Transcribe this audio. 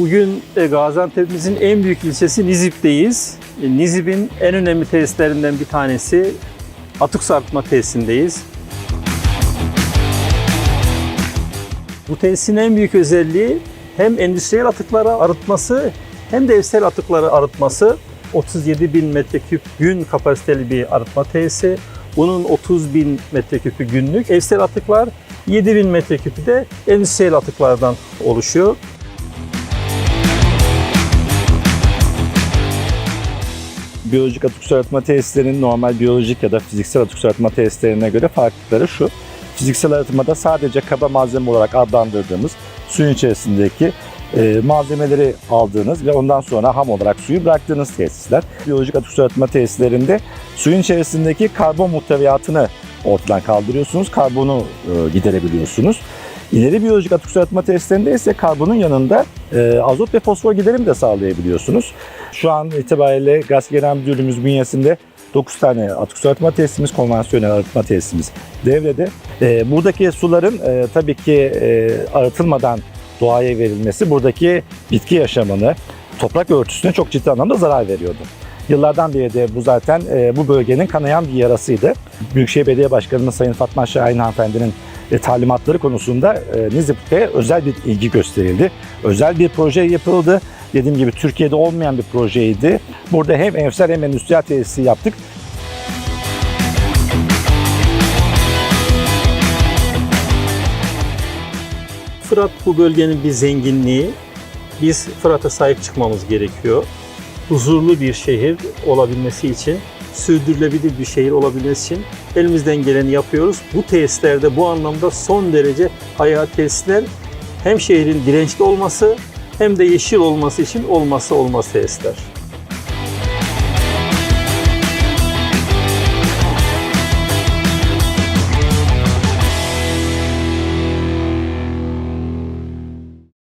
Bugün e, Gaziantep'imizin en büyük ilçesi Nizip'teyiz. E, Nizip'in en önemli tesislerinden bir tanesi atık su arıtma tesisindeyiz. Bu tesisin en büyük özelliği hem endüstriyel atıkları arıtması hem de evsel atıkları arıtması. 37 bin metreküp gün kapasiteli bir arıtma tesisi. Bunun 30 bin metreküpü günlük. Evsel atıklar 7 bin metreküpü de endüstriyel atıklardan oluşuyor. Biyolojik atık su arıtma tesislerinin normal biyolojik ya da fiziksel atık su arıtma tesislerine göre farklılıkları şu. Fiziksel arıtmada sadece kaba malzeme olarak adlandırdığımız suyun içerisindeki e, malzemeleri aldığınız ve ondan sonra ham olarak suyu bıraktığınız tesisler. Biyolojik atık su arıtma tesislerinde suyun içerisindeki karbon muhteviyatını ortadan kaldırıyorsunuz. Karbonu e, giderebiliyorsunuz. İleri biyolojik atık su arıtma tesislerinde ise karbonun yanında e, azot ve fosfor giderim de sağlayabiliyorsunuz. Şu an itibariyle Gaz Genel Müdürlüğümüz bünyesinde 9 tane atık su arıtma tesisimiz, konvansiyonel arıtma tesisimiz devrede. E, buradaki suların e, tabii ki e, arıtılmadan doğaya verilmesi buradaki bitki yaşamını, toprak örtüsüne çok ciddi anlamda zarar veriyordu. Yıllardan beri de bu zaten e, bu bölgenin kanayan bir yarasıydı. Büyükşehir Belediye Başkanımız Sayın Fatma Şahin hanımefendinin e, talimatları konusunda e, Nizip'te özel bir ilgi gösterildi. Özel bir proje yapıldı. Dediğim gibi Türkiye'de olmayan bir projeydi. Burada hem evsel hem endüstriyel tesisi yaptık. Fırat bu bölgenin bir zenginliği. Biz Fırat'a sahip çıkmamız gerekiyor. Huzurlu bir şehir olabilmesi için, sürdürülebilir bir şehir olabilmesi için elimizden geleni yapıyoruz. Bu tesislerde bu anlamda son derece hayat tesisler hem şehrin dirençli olması hem de yeşil olması için olmazsa olmaz tesisler.